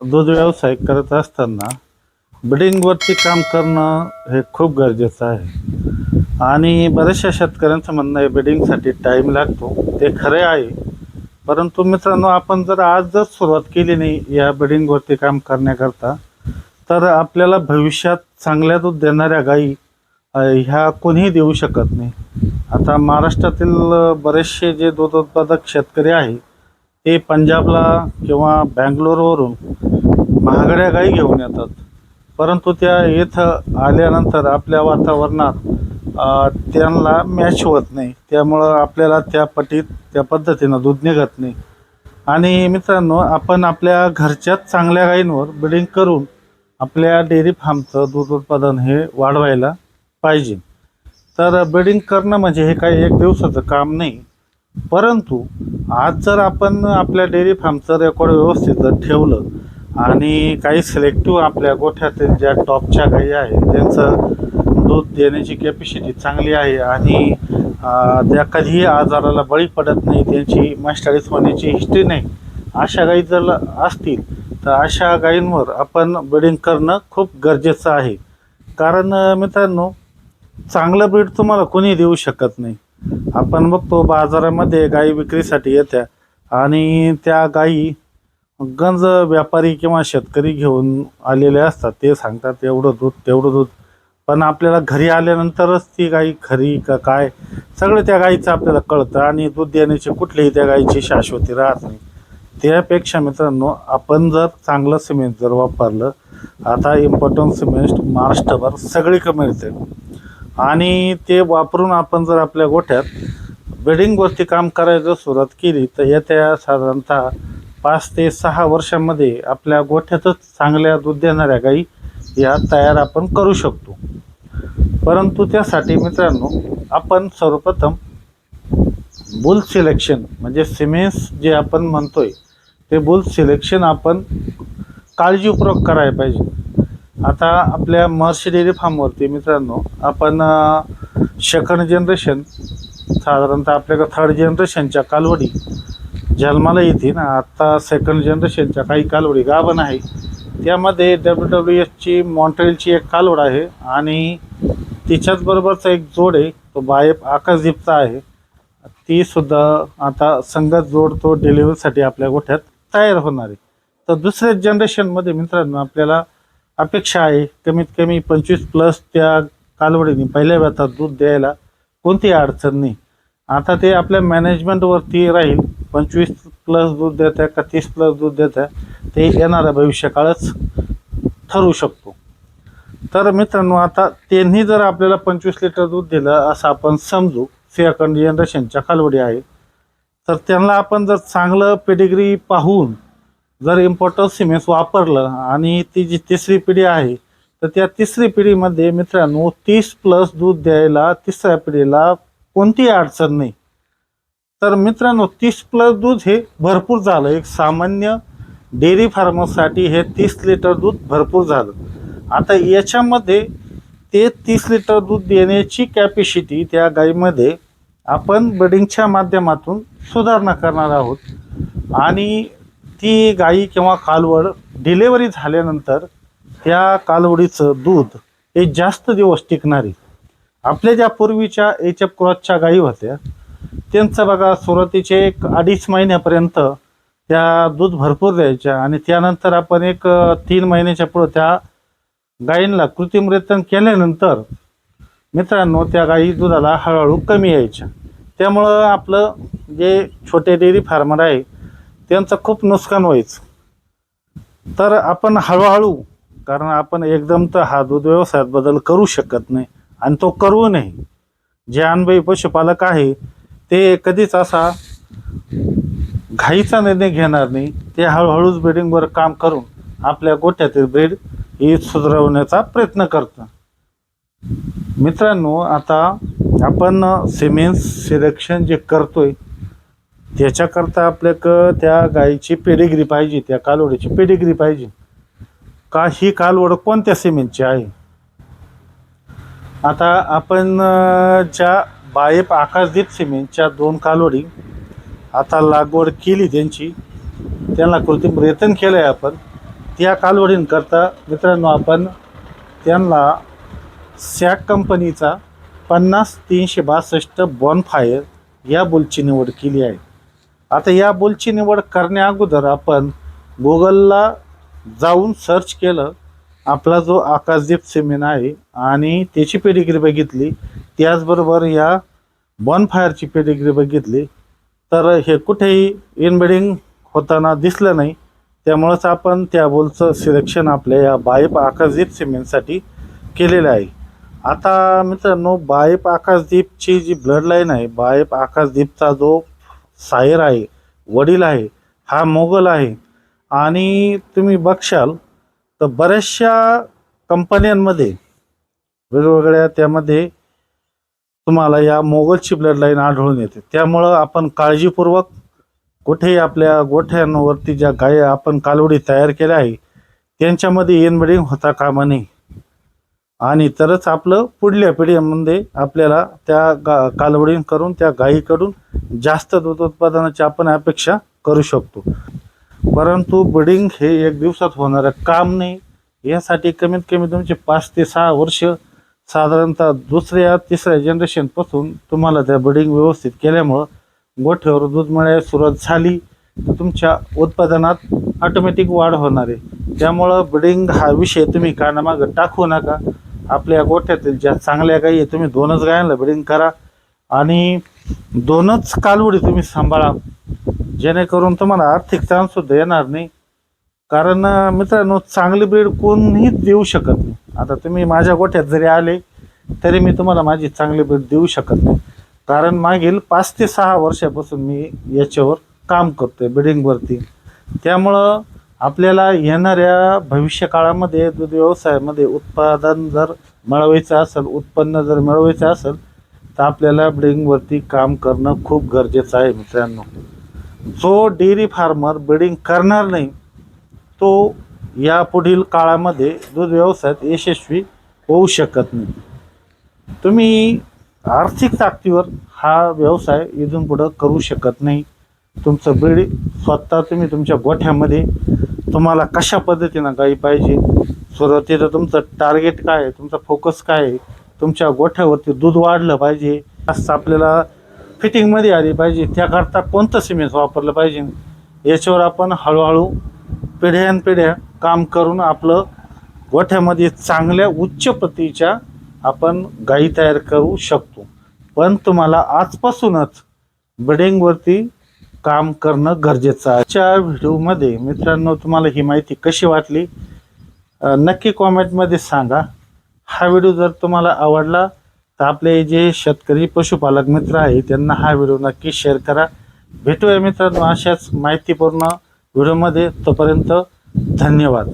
दूध व्यवसाय करत असताना ब्रिडिंगवरती काम करणं हे खूप गरजेचं आहे. आणि बऱ्याचशा शेतकऱ्यांचं म्हणणं आहे ब्रिडिंगसाठी टाईम लागतो. ते खरे आहे. परंतु मित्रांनो आपण जर आज जर सुरुवात केली नाही या ब्रिडिंगवरती काम करण्याकरता तर आपल्याला भविष्यात चांगल्या दूध देणाऱ्या गायी ह्या कोणीही देऊ शकत नाही. आता महाराष्ट्रातील बरेचसे जे दूध उत्पादक शेतकरी आहे ते पंजाबला किंवा बँगलोरवरून महागड्या गाई घेऊन येतात. परंतु त्या इथं आल्यानंतर आपल्या वातावरणात त्यांना मॅच होत नाही. त्यामुळं आपल्याला त्या पटीत त्या पद्धतीनं दूध निघत नाही. आणि मित्रांनो आपण आपल्या घरच्याच चांगल्या गायींवर ब्रिडिंग करून आपल्या डेअरी फार्मचं दूध उत्पादन हे वाढवायला पाहिजे. तर ब्रिडिंग करणं म्हणजे हे काही एक दिवसाचं काम नाही. परंतु आज जर आपण आपल्या डेअरी फार्मचं रेकॉर्ड व्यवस्थित जर ठेवलं आणि काही सिलेक्टिव्ह आपल्या गोठ्यातील ज्या टॉपच्या गाई आहेत त्यांचं दूध देण्याची कॅपॅसिटी चांगली आहे आणि त्या कधीही आजाराला बळी पडत नाही त्यांची मास्टाळीस होण्याची हिस्ट्री नाही अशा गाई जर असतील तर अशा गायींवर आपण ब्रिडिंग करणं खूप गरजेचं आहे. कारण मित्रांनो चांगलं ब्रीड तुम्हाला कोणी देऊ शकत नाही. आपण बघतो बाजारामध्ये गायी विक्रीसाठी येत्या. आणि त्या गायी गंज व्यापारी किंवा शेतकरी घेऊन आलेले असतात. ते सांगतात एवढं दूध तेवढं दूध. पण आपल्याला घरी आल्यानंतरच ती गाई खरी का काय? सगळं त्या गाईचं आपल्याला कळतं आणि दूध देण्याची कुठलीही त्या गाईची शाश्वती राहत नाही. त्यापेक्षा मित्रांनो आपण जर चांगलं सिमेंट जर वापरलं आता इम्पॉर्टंट सिमेंट महाराष्ट्रभर सगळीकडे मिळते. आणि ते वापरून आपण जर आपल्या गोठ्यात ब्रिडिंगवरती काम करायचं सुरुवात केली तर येत्या साधारणतः पाच ते सहा वर्षामध्ये आपल्या गोठ्यातच चांगल्या दूध देणाऱ्या गाई या तयार आपण करू शकतो. परंतु त्यासाठी मित्रांनो आपण सर्वप्रथम बुल सिलेक्शन म्हणजे सिमेन्स जे आपण म्हणतोय ते बुल सिलेक्शन आपण काळजीपूर्वक करायला पाहिजे. आता आपल्या महर्षी डेअरी फार्मवरती मित्रांनो आपण सेकंड जनरेशन साधारणतः आपल्याकडं थर्ड जनरेशनच्या कालवडी जन्माला येतील. ना आत्ता सेकंड जनरेशनच्या काही कालवडी गाभण आहे. त्यामध्ये डब्ल्यू डब्ल्यू एसची मॉन्ट्रेलची एक कालवड आहे आणि तिच्याच बरोबरचा एक जोड आहे तो बायप आकाशदीपचा आहे. ती सुद्धा आता संगत जोड तो डिलिव्हरीसाठी आपल्या गोठ्यात तयार होणार आहे. तर दुसऱ्या जनरेशनमध्ये मित्रांनो आपल्याला अपेक्षा आहे कमीत कमी पंचवीस प्लस त्या कालवडीने पहिल्या व्यथात दूध द्यायला कोणतीही अडचण नाही. आता ते आपल्या मॅनेजमेंटवरती राहील. पंचवीस प्लस दूध देत्या आहे का तीस प्लस दूध देत्या आहे ते येणाऱ्या भविष्यकाळच ठरू शकतो. तर मित्रांनो आता त्यांनी जर आपल्याला पंचवीस लिटर दूध दिलं असं आपण समजू सेकंड जनरेशनच्या कालवडी आहे. तर त्यांना आपण जर चांगलं पेडिग्री पाहून जर इम्पोर्टर सिमेंस वापरलं आणि ती जी तिसरी पिढी आहे तर त्या तिसरी पिढीमध्ये मित्रांनो तीस प्लस दूध द्यायला तिसऱ्या पिढीला कोणतीही अडचण नाही. तर मित्रांनो तीस प्लस दूध हे भरपूर झालं. एक सामान्य डेअरी फार्मरसाठी हे तीस लिटर दूध भरपूर झालं. आता याच्यामध्ये ते तीस लिटर दूध देण्याची कॅपॅसिटी त्या गाईमध्ये आपण ब्रिडिंगच्या माध्यमातून सुधारणा करणार आहोत. आणि ती गाई किंवा कालवड डिलेवरी झाल्यानंतर त्या कालवडीचं दूध हे जास्त दिवस टिकणारी. आपल्या ज्या पूर्वीच्या एच एफ क्रॉसच्या गायी होत्या त्यांचं बघा सुरुवातीचे एक अडीच महिन्यापर्यंत त्या दूध भरपूर द्यायच्या आणि त्यानंतर आपण एक तीन महिन्याच्या पुढं त्या गायींना कृत्रिम रेतन केल्यानंतर मित्रांनो त्या गायी दुधाला हळूहळू कमी यायच्या. त्यामुळं आपलं जे छोटे डेअरी फार्मर आहे त्यांचं खूप नुकसान व्हायचं. तर आपण हळूहळू कारण आपण एकदम तर हा दूध व्यवसायात बदल करू शकत नाही आणि तो करू नये जे अनबाई पशुपालक आहे ते कधीच असा घाईचा निर्णय घेणार नाही. ते हळूहळूच ब्रिडिंगवर काम करून आपल्या गोठ्यातील ब्रीड ही सुधारवण्याचा प्रयत्न करतं मित्रांनो आता आपण सिमेन्स सिलेक्शन जे करतोय त्याच्याकरता आपल्याक त्या गायीची पेडिग्री पाहिजे त्या कालवडीची पेडिग्री पाहिजे. का ही कालवड कोणत्या सिमेंटची आहे? आता आपण ज्या बायप आकाशदीप सिमेंटच्या दोन कालवडी आता लागवड केली त्यांची त्यांना कृत्रिम रेतन केलं आहे आपण त्या कालवडींकरता मित्रांनो आपण त्यांना सॅक कंपनीचा पन्नास तीनशे बासष्ट बॉनफायर या बुलची निवड केली आहे. आता या बोलची निवड करण्या अगोदर आपण गुगलला जाऊन सर्च केलं. आपला जो आकाशदीप सिमेंट आहे आणि त्याची पेडिग्री बघितली. त्याचबरोबर या बॉनफायरची पेडिग्री बघितली. तर हे कुठेही इनबिडिंग होताना दिसलं नाही. त्यामुळंच आपण त्या बोलचं सिलेक्शन आपल्या या बायप आकाशदीप सिमेंटसाठी केलेलं आहे. आता मित्रांनो बायप आकाशदीपची जी ब्लड लाईन आहे बायप आकाशदीपचा जो सायर आहे वडील आहे हा मोगल आहे. आणि तुम्ही बघशाल तर बऱ्याचशा कंपन्यांमध्ये वेगवेगळ्या त्यामध्ये तुम्हाला या मोगलची ब्लड लाईन आढळून येते. त्यामुळं आपण काळजीपूर्वक कुठेही आपल्या गोठ्यांवरती ज्या गाय आपण कालवडी तयार केल्या आहे त्यांच्यामध्ये इनब्रिडिंग होता कामा नये. आणि तरच आपलं पुढल्या पिढीमध्ये आपल्याला त्या गा कालवडीन करून त्या गायीकडून जास्त दूध उत्पादनाची आपण अपेक्षा करू शकतो. परंतु ब्रिडिंग हे एक दिवसात होणारं काम नाही. यासाठी कमीत कमी तुमचे पाच ते सहा वर्ष साधारणतः दुसऱ्या तिसऱ्या जनरेशनपासून तुम्हाला त्या ब्रिडिंग व्यवस्थित केल्यामुळं गोठ्यावर दूध मिळायला सुरुवात झाली तर तुमच्या उत्पादनात ऑटोमॅटिक वाढ होणार आहे. त्यामुळं ब्रिडिंग हा विषय तुम्ही कानामागं टाकू नका. आपल्या गोठ्यातील ज्या चांगल्या गायी आहे तुम्ही दोनच गायांना ब्रिडिंग करा आणि दोनच कालवडी तुम्ही सांभाळा. जेणेकरून तुम्हाला आर्थिक ताणसुद्धा येणार नाही. कारण मित्रांनो चांगली ब्रीड कोणीच देऊ शकत नाही. आता तुम्ही माझ्या गोठ्यात जरी आले तरी मी तुम्हाला माझी चांगली ब्रीड देऊ शकत नाही. कारण मागील पाच ते सहा वर्षापासून मी याच्यावर काम करतो आहे ब्रिडिंगवरती त्यामुळं आपल्याला येणाऱ्या भविष्य काळामध्ये दूध व्यवसायामध्ये उत्पादन जर मिळवायचं असेल उत्पन्न जर मिळवायचं असेल तर आपल्याला ब्रिडिंगवरती काम करणं खूप गरजेचं आहे मित्रांनो. जो डेअरी फार्मर ब्रिडिंग करणार नाही तो या पुढील काळामध्ये दूध व्यवसायात यशस्वी होऊ शकत नाही. तुम्ही आर्थिक ताकदीवर हा व्यवसाय इथून पुढं करू शकत नाही. तुमचं ब्रीड स्वतः तुम्ही तुमच्या गोठ्यामध्ये तुम्हाला कशा पद्धतीनं गाई पाहिजे? सुरुवातीला तुमचं टार्गेट काय आहे? तुमचा फोकस काय आहे? तुमच्या गोठ्यावरती दूध वाढलं पाहिजे. जास्त आपल्याला फिटिंगमध्ये आली पाहिजे. त्याकरता कोणतं सिमेंट वापरलं पाहिजे? याच्यावर आपण हळूहळू पिढ्यानपिढ्या काम करून आपलं गोठ्यामध्ये चांगल्या उच्च प्रतीच्या आपण गायी तयार करू शकतो. पण तुम्हाला आजपासूनच ब्रिडिंगवरती काम करणं गरजेचं आहे. आजच्या व्हिडिओमध्ये मित्रांनो तुम्हाला ही माहिती कशी वाटली? नक्की कॉमेंटमध्ये सांगा. हा व्हिडिओ जर तुम्हाला आवडला तर आपले जे शेतकरी पशुपालक मित्र आहे त्यांना हा व्हिडिओ नक्की शेअर करा. भेटूया मित्रांनो अशाच माहितीपूर्ण व्हिडिओमध्ये. तोपर्यंत धन्यवाद.